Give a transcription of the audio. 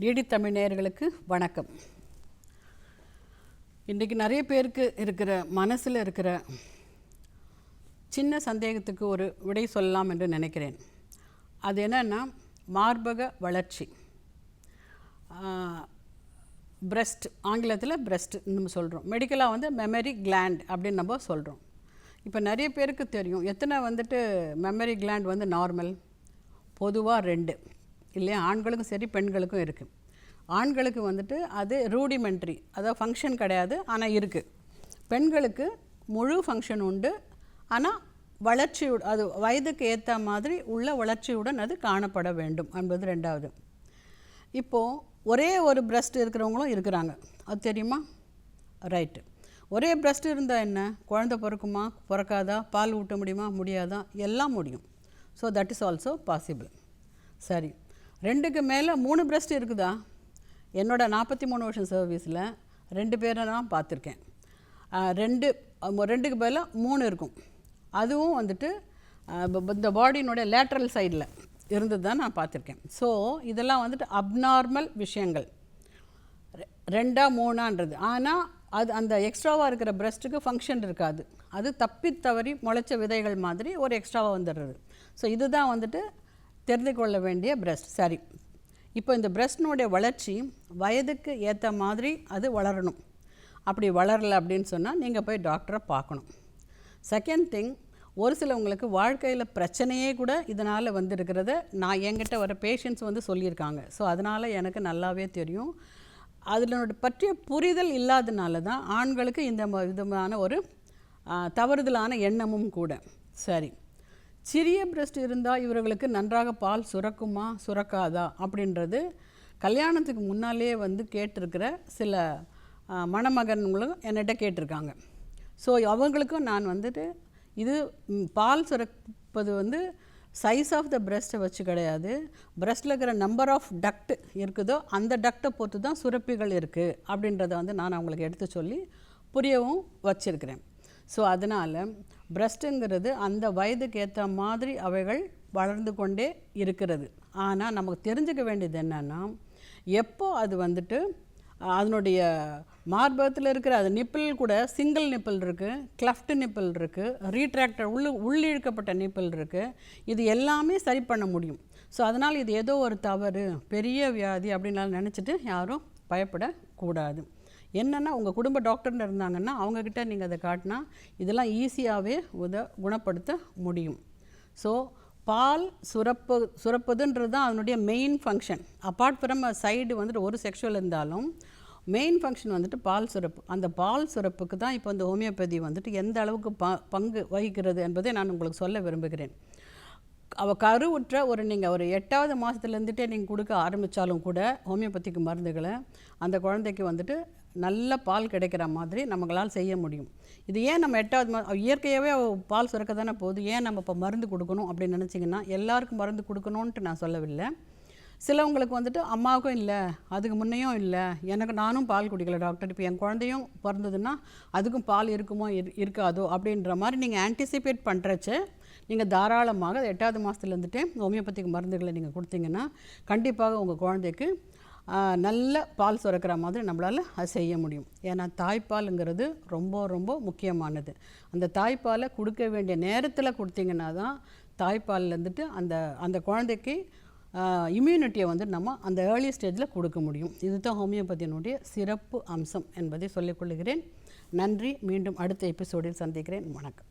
DD Tamil நேயர்களுக்கு வணக்கம். இன்றைக்கி நிறைய பேருக்கு இருக்கிற மனசில் இருக்கிற சின்ன சந்தேகத்துக்கு ஒரு விடை சொல்லலாம் என்று நினைக்கிறேன். அது என்னென்னா மார்பக வளர்ச்சி. பிரஸ்ட் ஆங்கிலத்தில் பிரஸ்ட் நம்ம சொல்கிறோம் மெடிக்கலாக வந்து மெமரி கிளாண்ட் அப்படின்னு நம்ம சொல்கிறோம் இப்போ நிறைய பேருக்கு தெரியும் எத்தனை வந்துட்டு மெமரி கிளாண்ட் வந்து நார்மல் பொதுவாக ரெண்டு. இல்லையா? ஆண்களுக்கும் சரி பெண்களுக்கும் இருக்குது ஆண்களுக்கு வந்துட்டு அது ரூடிமெண்ட்ரி அதாவது ஃபங்க்ஷன் கிடையாது ஆனால் இருக்குது பெண்களுக்கு முழு ஃபங்க்ஷன் உண்டு. ஆனால் வளர்ச்சி அது வயதுக்கு ஏற்ற மாதிரி உள்ள வளர்ச்சியுடன் அது காணப்பட வேண்டும் என்பது ரெண்டாவது. இப்போது ஒரே ஒரு பிரஸ்ட் இருக்கிறவங்களும் இருக்கிறாங்க. அது தெரியுமா? ரைட்டு ஒரே பிரஸ்ட் இருந்தால் என்ன? குழந்தை பிறக்குமா? பிறக்காதா? பால் ஊட்ட முடியுமா? முடியாதா? எல்லாம் முடியும். So that is also possible சரி. ரெண்டுக்கு மேலே மூணு பிரஸ்ட் இருக்குதா? என்னோட நாற்பத்தி மூணு வருஷம் சர்வீஸில் ரெண்டு பேரை நான் பார்த்துருக்கேன். ரெண்டு ரெண்டுக்கு பதிலாக மூணு இருக்கும். அதுவும் வந்துட்டு இந்த பாடியினுடைய லேட்ரல் சைடில் இருந்தது தான் நான் பார்த்துருக்கேன். ஸோ இதெல்லாம் வந்துட்டு அப்நார்மல் விஷயங்கள். ரெண்டாக மூணான்றது. ஆனால் அது அந்த எக்ஸ்ட்ராவாக இருக்கிற பிரஸ்ட்டுக்கு ஃபங்க்ஷன் இருக்காது. அது தப்பி தவறி முளைச்ச விதைகள் மாதிரி ஒரு எக்ஸ்ட்ராவாக வந்துடுறது. ஸோ இதுதான் வந்துட்டு தெரிந்து கொள்ள வேண்டிய பிரஸ்ட் சரி. இப்போ இந்த பிரஸ்டினுடைய வளர்ச்சி வயதுக்கு ஏற்ற மாதிரி அது வளரணும். அப்படி வளரல அப்படின்னு சொன்னால் நீங்கள் போய் டாக்டரை பார்க்கணும். செகண்ட் திங் ஒரு சிலவங்களுக்கு வாழ்க்கையில் பிரச்சனையே கூட இதனால் வந்திருக்கிறத நான் என்கிட்ட வர பேஷண்ட்ஸ் வந்து சொல்லியிருக்காங்க. ஸோ அதனால் எனக்கு நல்லாவே தெரியும். அதில் பற்றிய புரிதல் இல்லாதனால தான் ஆண்களுக்கு இந்த ம- விதமான ஒரு தவறுதலான எண்ணமும் கூட. சரி. சிறிய பிரஸ்ட் இருந்தால் இவர்களுக்கு நன்றாக பால் சுரக்குமா சுரக்காதா? அப்படின்றது கல்யாணத்துக்கு முன்னாலே வந்து கேட்டிருக்கிற சில மணமகன்களும் என்கிட்ட கேட்டிருக்காங்க. ஸோ அவங்களுக்கும் நான் வந்துட்டு இது பால் சுரப்பது வந்து சைஸ் ஆஃப் த பிரஸ்ட்டை வச்சு கிடையாது. பிரஸ்ட்டில் இருக்கிற நம்பர் ஆஃப் டக்ட் இருக்குதோ அந்த டக்டை பொறுத்து தான் சுரப்பிகள் இருக்குது அப்படின்றத வந்து நான் அவங்களுக்கு எடுத்து சொல்லி புரியவும் வச்சுருக்கிறேன். ஸோ அதனால் பிரஸ்ட்டுங்கிறது அந்த வயதுக்கு ஏற்ற மாதிரி அவைகள் வளர்ந்து கொண்டே இருக்கிறது. ஆனால் நமக்கு தெரிஞ்சுக்க வேண்டியது என்னென்னா எப்போ அது வந்துட்டு அதனுடைய மார்பகத்தில் இருக்கிற அது நிப்பிள் கூட சிங்கிள் நிப்பிள் இருக்குது கிளஃப்ட் நிப்பிள் இருக்குது ரீட்ராக்டர் உள்ளு உள்ளிழுக்கப்பட்ட நிப்பிள் இருக்குது இது எல்லாமே சரி பண்ண முடியும். ஸோ அதனால் இது ஏதோ ஒரு தவறு பெரிய வியாதி அப்படின்லாம் நினச்சிட்டு யாரும் பயப்படக்கூடாது. என்னென்னா உங்கள் குடும்ப டாக்டர்னு இருந்தாங்கன்னா அவங்கக்கிட்ட நீங்கள் அதை காட்டினா இதெல்லாம் ஈஸியாகவே உத குணப்படுத்த முடியும். ஸோ பால் சுரப்பு சுரப்பதுன்றது தான் அதனுடைய main function apart from side வந்துட்டு ஒரு செக்ஷுவல் இருந்தாலும் மெயின் ஃபங்க்ஷன் வந்துட்டு பால் சுரப்பு. அந்த பால் சுரப்புக்கு தான் இப்போ இந்த ஹோமியோபதி வந்துட்டு எந்த அளவுக்கு ப பங்கு வகிக்கிறது என்பதை நான் உங்களுக்கு சொல்ல விரும்புகிறேன். அவள் கருவுற்ற ஒரு நீங்கள் ஒரு எட்டாவது மாதத்துலேருந்துட்டே நீங்கள் கொடுக்க ஆரம்பித்தாலும் கூட ஹோமியோபதிக்கு மருந்துகளை அந்த குழந்தைக்கு வந்துட்டு நல்ல பால் கிடைக்கிற மாதிரி நம்மளால் செய்ய முடியும். இது ஏன் நம்ம எட்டாவது மா இயற்கையாகவே பால் சுரக்க தானே போகுது ஏன் நம்ம இப்போ மருந்து கொடுக்கணும் அப்படின்னு நினச்சிங்கன்னா எல்லாருக்கும் மருந்து கொடுக்கணுன்ட்டு நான் சொல்லவில்லை. சிலவங்களுக்கு வந்துட்டு அம்மாவுக்கும் இல்லை அதுக்கு முன்னையும் இல்லை எனக்கு நானும் பால் குடிக்கல டாக்டர் இப்போ என் குழந்தையும் பிறந்ததுன்னா அதுக்கும் பால் இருக்குமோ இரு இருக்காதோ அப்படின்ற மாதிரி நீங்கள் ஆன்டிசிபேட் பண்ணுறச்சு நீங்கள் தாராளமாக எட்டாவது மாதத்துலேருந்துட்டே ஹோமியோபதிக் மருந்துகளை நீங்கள் கொடுத்தீங்கன்னா கண்டிப்பாக உங்கள் குழந்தைக்கு நல்ல பால் சுரக்கிற மாதிரி நம்மளால் அது செய்ய முடியும். ஏன்னா தாய்ப்பாலுங்கிறது ரொம்ப ரொம்ப முக்கியமானது. அந்த தாய்ப்பாலை கொடுக்க வேண்டிய நேரத்தில் கொடுத்தீங்கன்னா தான் தாய்ப்பால்லேருந்துட்டு அந்த அந்த குழந்தைக்கு இம்யூனிட்டியை வந்து நம்ம அந்த ஏர்லி ஸ்டேஜில் கொடுக்க முடியும். இதுதான் ஹோமியோபதியினுடைய சிறப்பு அம்சம் என்பதை சொல்லிக்கொள்கிறேன் நன்றி. மீண்டும் அடுத்த எபிசோடில் சந்திக்கிறேன். வணக்கம்.